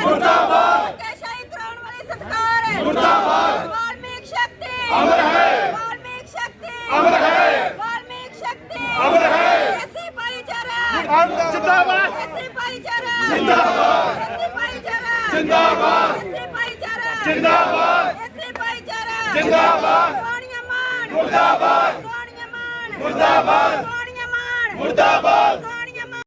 ਮੁਰਦਾਬਾਦ! ਕੈਸ਼ਾਈ ਕਰਾਉਣ ਵਾਲੀ ਸਰਕਾਰ ਮੁਰਦਾਬਾਦ! ਵਾਲਮੀਕ ਸ਼ਕਤੀ! ਅਮਰ ਹੈ! ਵਾਲਮੀਕ ਸ਼ਕਤੀ! ਅਮਰ ਹੈ! ਵਾਲਮੀਕ ਸ਼ਕਤੀ! ਅਮਰ ਹੈ! ਐਸੀ ਭਾਈਚਾਰਾ! ਜਿੰਦਾਬਾਦ! ਐਸੀ ਭਾਈਚਾਰਾ! ਜਿੰਦਾਬਾਦ! ਐਸੀ ਭਾਈਚਾਰਾ! ਜਿੰਦਾਬਾਦ! ਐਸੀ ਭਾਈਚਾਰਾ! ਜਿੰਦਾਬਾਦ! ਐਸੀ ਭਾਈਚਾਰਾ! ਜਿੰਦਾਬਾਦ! ਸੋਨੀਆ ਮਾਨ ਮੁਰਦਾਬਾਦ! ਸੋਨੀਆ ਮਾਨ ਮੁਰਦਾਬਾਦ! ਸੋਨੀਆ ਮਾਨ ਮੁਰਦਾਬਾਦ! ਸੋਨੀਆ ਮਾਨ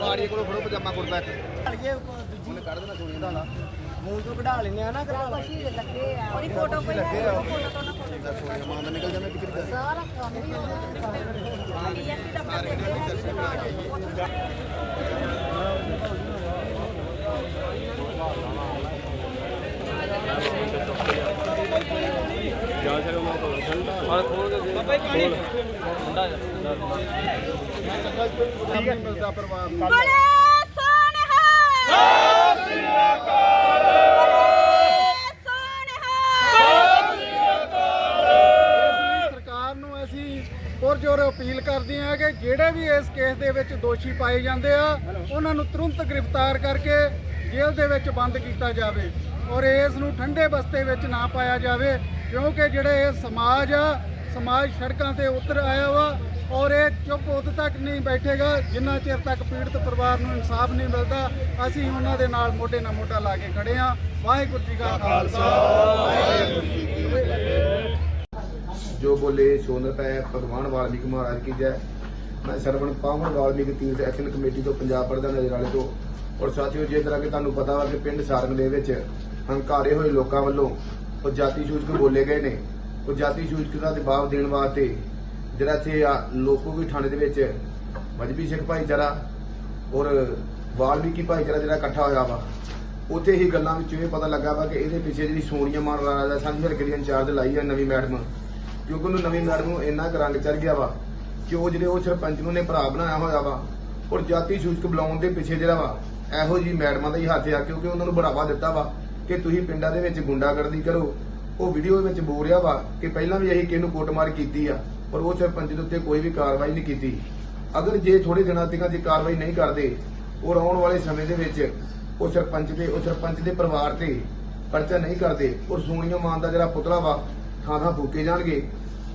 ਮਾੜੀ ਕੋਲੋਂ ਫੜੋ ਪਜਾਮਾ ਕੁੜਤਾ ਇੱਕ ਉਹਨੇ ਕੱਢ ਦੇਣਾ ਸੋਨੀ ਦਾ ਨਾ ਮੂੰਹ ਤੋਂ ਕਢਾ ਲੈਨੇ ਆ ਨਾ ਕਰਾ ਲਾ ਉਹਦੀ ਫੋਟੋ ਕੋਈ ਹੈ ਫੋਟੋ ਤੋਂ ਨਾ ਸੋਨੀ ਮਾਂ ਦਾ ਨਿਕਲ ਜਾਂਦਾ ਟਿਕਟ ਦਾ ਸਾਰਾ ਕੰਮ ਹੀ ਡੀਐਸਪੀ ਮਿਲਦਾ ਪਰਿਵਾਰ ਨੂੰ ਬੋਲੇ ਸੋਨਹਾ ਸਤਿ ਸ੍ਰੀ ਸਰਕਾਰ ਨੂੰ ਅਸੀਂ ਪੁਰਜੋਰ ਅਪੀਲ ਕਰਦੇ ਹਾਂ ਕਿ ਜਿਹੜੇ ਵੀ ਇਸ ਕੇਸ ਦੇ ਵਿੱਚ ਦੋਸ਼ੀ ਪਾਏ ਜਾਂਦੇ ਆ, ਉਹਨਾਂ ਨੂੰ ਤੁਰੰਤ ਗ੍ਰਿਫਤਾਰ ਕਰਕੇ ਜੇਲ੍ਹ ਦੇ ਵਿੱਚ ਬੰਦ ਕੀਤਾ ਜਾਵੇ ਔਰ ਇਸ ਨੂੰ ਠੰਡੇ ਬਸਤੇ ਵਿੱਚ ਨਾ ਪਾਇਆ ਜਾਵੇ, ਕਿਉਂਕਿ ਜਿਹੜੇ ਇਹ ਸਮਾਜ ਆ ਸਮਾਜ ਸੜਕਾਂ ਤੇ ਉਤਰ ਆਇਆ ਵਾ ਔਰ ਇਹ ਚੁੱਪ ਉਦੋਂ ਤੱਕ ਨਹੀਂ ਬੈਠੇਗਾ, ਜਿੰਨਾ ਚਿਰ ਤੱਕ ਪੀੜਤ ਪਰਿਵਾਰ ਨੂੰ ਇਨਸਾਫ ਨਹੀਂ ਮਿਲਦਾ, ਅਸੀਂ ਉਹਨਾਂ ਦੇ ਨਾਲ ਮੋਢੇ ਨਾਲ ਮੋਢਾ ਲਾ ਕੇ ਖੜੇ ਆ ਵਾਹਿਗੁਰੂ ਜੀ ਕਾ ਖਾਲਸਾ। ਵਾਹਿਗੁਰੂ ਜੀ ਕੀ ਫਤਿਹ ਜੋ ਬੋਲੇ ਸੋਨਰ ਪੈ ਭਗਵਾਨ ਵਾਲਮੀਕ ਮਹਾਰਾਜ ਕੀ ਜੈ। ਮੈਂ ਸਰਵਣ ਪਾਵਨ ਵਾਲਮੀਕ ਤੀਰਥ ਐਕਸ਼ਨ ਕਮੇਟੀ ਤੋਂ ਪੰਜਾਬ ਪ੍ਰਧਾਨ ਨਜਰਾਲੇ ਤੋਂ। ਔਰ ਸਾਥੀਓ, ਜੇ ਤਰ੍ਹਾਂ ਕਿ ਤੁਹਾਨੂੰ ਪਤਾ ਵਾ ਕਿ ਪਿੰਡ ਸਾਰੰਗ ਦੇ ਵਿੱਚ ਹੰਕਾਰੇ ਹੋਏ ਲੋਕਾਂ ਵੱਲੋਂ ਉਹ ਜਾਤੀ ਸੂਚਕ ਬੋਲੇ ਗਏ ਨੇ। ਉਹ ਜਾਤੀ ਸੂਚਕ ਦਾ ਜਵਾਬ ਦੇਣ ਵਾਸਤੇ ਜਿਹੜਾ ਇੱਥੇ ਆ ਲੋਕੋਗੀ ਥਾਣੇ ਦੇ ਵਿੱਚ ਮਜਬੀ ਸਿੱਖ ਭਾਈਚਾਰਾ ਔਰ ਵਾਲਮੀਕੀ ਭਾਈਚਾਰਾ ਜਿਹੜਾ ਇਕੱਠਾ ਹੋਇਆ ਵਾ, ਉੱਥੇ ਹੀ ਗੱਲਾਂ ਵਿੱਚ ਇਹ ਪਤਾ ਲੱਗਾ ਵਾ ਕਿ ਇਹਦੇ ਪਿੱਛੇ ਜਿਹੜੀ ਸੋਨੀਆ ਮਾਨ ਰਾਜਾ ਸਾਂਝੀ ਹਲਕੇ ਦੀ ਇੰਚਾਰਜ ਲਾਈ ਹੈ ਨਵੀਂ ਮੈਡਮ, ਕਿਉਂਕਿ ਉਹਨੂੰ ਨਵੀਂ ਮੈਡਮ ਨੂੰ ਇੰਨਾ ਕੁ ਰੰਗ ਚੜ ਗਿਆ ਵਾ ਕਿ ਉਹ ਜਿਹੜੇ ਉਹ ਸਰਪੰਚ ਨੂੰ ਨੇ ਭਰਾ ਬਣਾਇਆ ਹੋਇਆ ਵਾ, ਔਰ ਜਾਤੀ ਸੂਚਕ ਬੁਲਾਉਣ ਦੇ ਪਿੱਛੇ ਜਿਹੜਾ ਵਾ, ਇਹੋ ਜੀ ਮੈਡਮਾਂ ਦਾ ਹੀ ਹੱਥ ਆ, ਕਿਉਂਕਿ ਉਹਨਾਂ ਨੂੰ ਬੜਾਵਾ ਦਿੱਤਾ ਵਾ ਕਿ ਤੁਸੀਂ ਪਿੰਡਾਂ ਦੇ ਵਿੱਚ ਗੁੰਡਾਗਰਦੀ ਕਰੋ ਉਹ ਵੀਡੀਓ ਵਿੱਚ ਬੋਲ ਰਿਹਾ ਵਾ ਕਿ ਪਹਿਲਾਂ ਵੀ ਅਸੀਂ ਕਿਹਨੂੰ ਨੂੰ ਕੁੱਟਮਾਰ ਕੀਤੀ ਆ, ਪਰ ਉਹ ਸਰਪੰਚ ਦੇ ਉੱਤੇ ਕੋਈ ਵੀ ਕਾਰਵਾਈ ਨਹੀਂ ਕੀਤੀ। ਅਗਰ ਜੇ ਥੋੜੇ ਦਿਨਾਂ ਤੱਕ ਜੇ ਕਾਰਵਾਈ ਨਹੀਂ ਕਰਦੇ, ਔਰ ਆਉਣ ਵਾਲੇ ਸਮੇਂ ਦੇ ਵਿੱਚ ਉਹ ਸਰਪੰਚ ਤੇ ਉਹ ਸਰਪੰਚ ਦੇ ਪਰਿਵਾਰ ਤੇ ਪਰਚਾ ਨਹੀਂ ਕਰਦੇ, ਔਰ ਸੋਨੀਆ ਮਾਨ ਦਾ ਜਿਹੜਾ ਪੁਤਲਾ ਵਾ ਥਾਂ ਥਾਂ ਫੂਕੇ ਜਾਣਗੇ।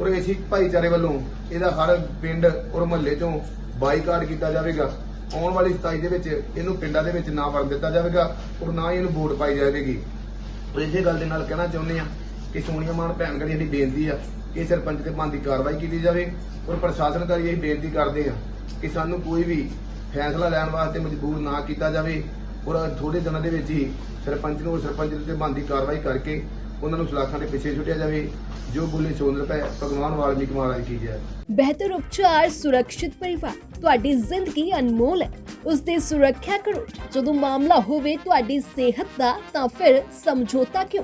ਔਰ ਇਸੇ ਭਾਈਚਾਰੇ ਵੱਲੋਂ ਇਹਦਾ ਹਰ ਪਿੰਡ ਔਰ ਮਹੱਲੇ ਚੋਂ ਬਾਈਕਾਟ ਕੀਤਾ ਜਾਵੇਗਾ। ਆਉਣ ਵਾਲੀ 27 ਦੇ ਵਿੱਚ ਇਹਨੂੰ ਪਿੰਡਾਂ ਦੇ ਵਿੱਚ ਨਾ ਵੜਨ ਦਿੱਤਾ ਜਾਵੇਗਾ, ਔਰ ਨਾ ਹੀ ਇਹਨੂੰ ਵੋਟ ਪਾਈ ਜਾਵੇਗੀ। ਇਸੇ ਗੱਲ ਦੇ ਨਾਲ ਕਹਿਣਾ ਚਾਹੁੰਦੇ ਆ ਕਿ ਸੋਨੀਆ ਮਾਨ ਭੈਣ ਗੜੀ ਸਾਡੀ ਬੇਨਤੀ ਆ ਕਿ ਸਰਪੰਚ ਤੇ ਬੰਦੀ ਕਾਰਵਾਈ ਕੀਤੀ ਜਾਵੇ ਔਰ ਪ੍ਰਸ਼ਾਸਨ ਕਰੀ ਇਹ ਬੇਨਤੀ ਕਰਦੇ ਆ ਕਿ ਸਾਨੂੰ ਕੋਈ ਵੀ ਫੈਸਲਾ ਲੈਣ ਵਾਸਤੇ ਮਜਬੂਰ ਨਾ ਕੀਤਾ ਜਾਵੇ ਔਰ ਥੋੜੇ ਦਿਨਾਂ ਦੇ ਵਿੱਚ ਹੀ ਸਰਪੰਚ ਨੂੰ ਸਰਪੰਚ ਤੇ ਬੰਦੀ ਕਾਰਵਾਈ ਕਰਕੇ ਉਹਨਾਂ ਨੂੰ ਸਲਾਖਾਂ ਦੇ ਪਿੱਛੇ ਛੁੱਟਿਆ ਜਾਵੇ, ਜੋ ਬੋਲੇ ਸੋਨਰ ਪੈ ਭਗਵਾਨ ਵਾਲਮੀਕ ਮਹਾਰਾਜ ਕੀ ਜੈ। ਬਿਹਤਰ ਉਪਚਾਰ, ਸੁਰੱਖਿਅਤ ਪਰਿਵਾਰ, ਤੁਹਾਡੀ ਜ਼ਿੰਦਗੀ ਅਨਮੋਲ ਹੈ। ਉਸ ਦੀ ਸੁਰੱਖਿਆ ਕਰੋ। ਜਦੋਂ ਮਾਮਲਾ ਹੋਵੇ ਤੁਹਾਡੀ ਸਿਹਤ ਦਾ, ਤਾਂ ਫਿਰ ਸਮਝੌਤਾ ਕਿਉਂ?